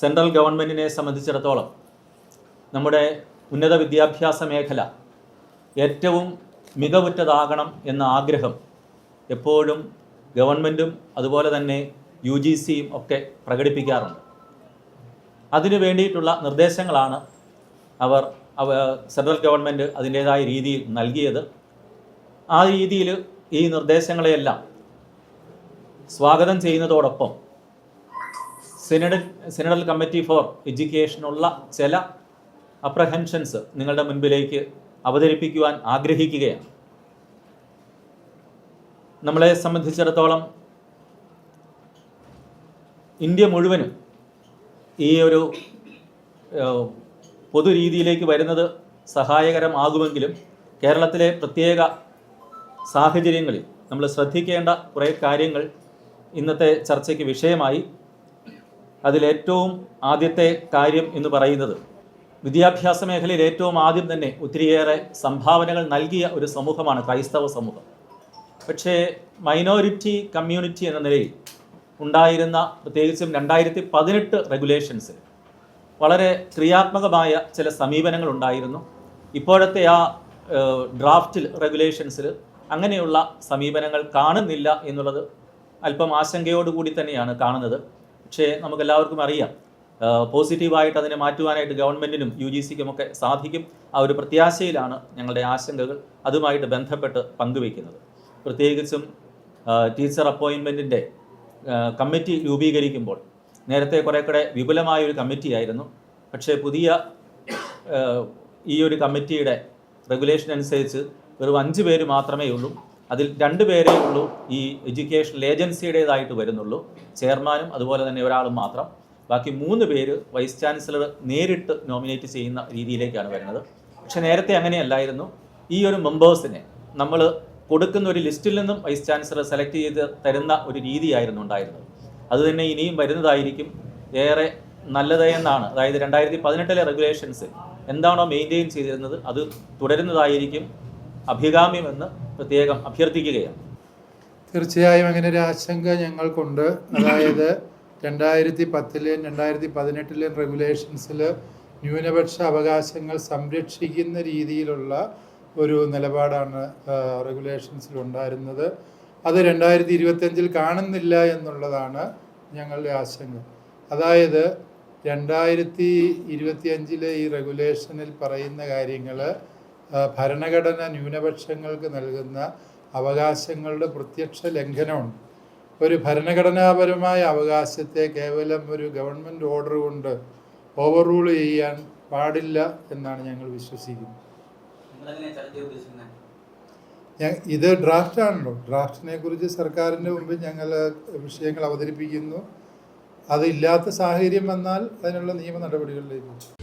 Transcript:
Central ഗവൺമെന്റിനെ സംബന്ധിച്ചിടത്തോളം നമ്മുടെ ഉന്നത വിദ്യാഭ്യാസ മേഖല ഏറ്റവും മികവുറ്റതാകണം എന്ന ആഗ്രഹം എപ്പോഴും ഗവൺമെന്റും അതുപോലെ തന്നെ യു ജി സിയും ഒക്കെ പ്രകടിപ്പിക്കാറുണ്ട്. അതിനു വേണ്ടിയിട്ടുള്ള നിർദ്ദേശങ്ങളാണ് അവർ സെൻട്രൽ ഗവൺമെന്റ് അതിന്റേതായ രീതിയിൽ നൽകിയത്. ആ രീതിയിൽ ഈ നിർദ്ദേശങ്ങളെയെല്ലാം സ്വാഗതം ചെയ്യുന്നതോടൊപ്പം സിനഡൽ സിനഡൽ കമ്മിറ്റി ഫോർ എഡ്യൂക്കേഷനുള്ള ചില അപ്രഹെൻഷൻസ് നിങ്ങളുടെ മുൻപിലേക്ക് അവതരിപ്പിക്കുവാൻ ആഗ്രഹിക്കുകയാണ്. നമ്മളെ സംബന്ധിച്ചിടത്തോളം ഇന്ത്യ മുഴുവനും ഈ ഒരു പൊതു രീതിയിലേക്ക് വരുന്നത് സഹായകരമാകുമെങ്കിലും കേരളത്തിലെ പ്രത്യേക സാഹചര്യങ്ങളിൽ നമ്മൾ ശ്രദ്ധിക്കേണ്ട കുറേ കാര്യങ്ങൾ ഇന്നത്തെ ചർച്ചയ്ക്ക് വിഷയമായി. അതിലേറ്റവും ആദ്യത്തെ കാര്യം എന്ന് പറയുന്നത് വിദ്യാഭ്യാസ മേഖലയിൽ ഏറ്റവും ആദ്യം തന്നെ ഒത്തിരിയേറെ സംഭാവനകൾ നൽകിയ ഒരു സമൂഹമാണ് ക്രൈസ്തവ സമൂഹം. പക്ഷേ മൈനോറിറ്റി കമ്മ്യൂണിറ്റി എന്ന നിലയിൽ ഉണ്ടായിരുന്ന പ്രത്യേകിച്ചും രണ്ടായിരത്തി പതിനെട്ട് റെഗുലേഷൻസിൽ വളരെ ക്രിയാത്മകമായ ചില സമീപനങ്ങൾ ഉണ്ടായിരുന്നു. ഇപ്പോഴത്തെ ആ ഡ്രാഫ്റ്റിൽ റെഗുലേഷൻസിൽ അങ്ങനെയുള്ള സമീപനങ്ങൾ കാണുന്നില്ല എന്നുള്ളത് അല്പം ആശങ്കയോടുകൂടി തന്നെയാണ് കാണുന്നത്. പക്ഷേ നമുക്ക് എല്ലാവർക്കും അറിയാം പോസിറ്റീവായിട്ട് അതിനെ മാറ്റുവാനായിട്ട് ഗവൺമെന്റിനും യു ജി സിക്കും ഒക്കെ സാധിക്കും. ആ ഒരു പ്രത്യാശയിലാണ് ഞങ്ങളുടെ ആശങ്കകൾ അതുമായിട്ട് ബന്ധപ്പെട്ട് പങ്കുവയ്ക്കുന്നത്. പ്രത്യേകിച്ചും ടീച്ചർ അപ്പോയിൻമെന്റിന്റെ കമ്മിറ്റി രൂപീകരിക്കുമ്പോൾ നേരത്തെ കുറേ കൂടെ വിപുലമായ ഒരു കമ്മിറ്റിയായിരുന്നു. പക്ഷേ പുതിയ ഈ ഒരു കമ്മിറ്റിയുടെ റെഗുലേഷൻ അനുസരിച്ച് വെറും അഞ്ച് പേര് മാത്രമേ ഉള്ളൂ. അതിൽ രണ്ട് പേരേ ഉള്ളൂ. ഈ എഡ്യൂക്കേഷണൽ ഏജൻസിയുടേതായിട്ട് വരുന്നുള്ളൂ. ചെയർമാനും അതുപോലെ തന്നെ ഒരാളും മാത്രം. ബാക്കി മൂന്ന് പേര് വൈസ് ചാൻസലർ നേരിട്ട് നോമിനേറ്റ് ചെയ്യുന്ന രീതിയിലേക്കാണ് വരുന്നത്. പക്ഷേ നേരത്തെ അങ്ങനെയല്ലായിരുന്നു. ഈ ഒരു മെമ്പേഴ്സിനെ നമ്മൾ കൊടുക്കുന്ന ഒരു ലിസ്റ്റിൽ നിന്നും വൈസ് ചാൻസലർ സെലക്ട് ചെയ്ത് തരുന്ന ഒരു രീതിയായിരുന്നു ഉണ്ടായിരുന്നത്. അതുതന്നെ ഇനിയും വരുന്നതായിരിക്കും. ഏറെ നല്ലതെന്നാണ് അതായത് രണ്ടായിരത്തി പതിനെട്ടിലെ റെഗുലേഷൻസ് എന്താണോ മെയിന്റെയിൻ ചെയ്തിരുന്നത് അത് തുടരുന്നതായിരിക്കും. അഭികാമ്യമെന്ന് പ്രത്യേകം അഭ്യർത്ഥിക്കുകയാണ്. തീർച്ചയായും അങ്ങനെ ഒരു ആശങ്ക ഞങ്ങൾക്കുണ്ട്. അതായത് രണ്ടായിരത്തി പത്തിലെയും രണ്ടായിരത്തി പതിനെട്ടിലെയും റെഗുലേഷൻസിൽ ന്യൂനപക്ഷ അവകാശങ്ങൾ സംരക്ഷിക്കുന്ന രീതിയിലുള്ള ഒരു നിലപാടാണ് റെഗുലേഷൻസിൽ ഉണ്ടായിരുന്നത്. അത് രണ്ടായിരത്തി ഇരുപത്തഞ്ചിൽ കാണുന്നില്ല എന്നുള്ളതാണ് ഞങ്ങളുടെ ആശങ്ക. അതായത് രണ്ടായിരത്തി ഇരുപത്തിയഞ്ചിലെ ഈ റെഗുലേഷനിൽ പറയുന്ന കാര്യങ്ങൾ ഭരണഘടന ന്യൂനപക്ഷങ്ങൾക്ക് നൽകുന്ന അവകാശങ്ങളുടെ പ്രത്യക്ഷ ലംഘനമുണ്ട്. ഒരു ഭരണഘടനാപരമായ അവകാശത്തെ കേവലം ഒരു ഗവൺമെന്റ് ഓർഡർ കൊണ്ട് ഓവർ റൂൾ ചെയ്യാൻ പാടില്ല എന്നാണ് ഞങ്ങൾ വിശ്വസിക്കുന്നത്. ഇത് ഡ്രാഫ്റ്റ് ആണല്ലോ. ഡ്രാഫ്റ്റിനെ കുറിച്ച് സർക്കാരിന്റെ മുമ്പിൽ ഞങ്ങൾ വിഷയങ്ങൾ അവതരിപ്പിക്കുന്നു. അതില്ലാത്ത സാഹചര്യം വന്നാൽ അതിനുള്ള നിയമ നടപടികളിലേക്ക്.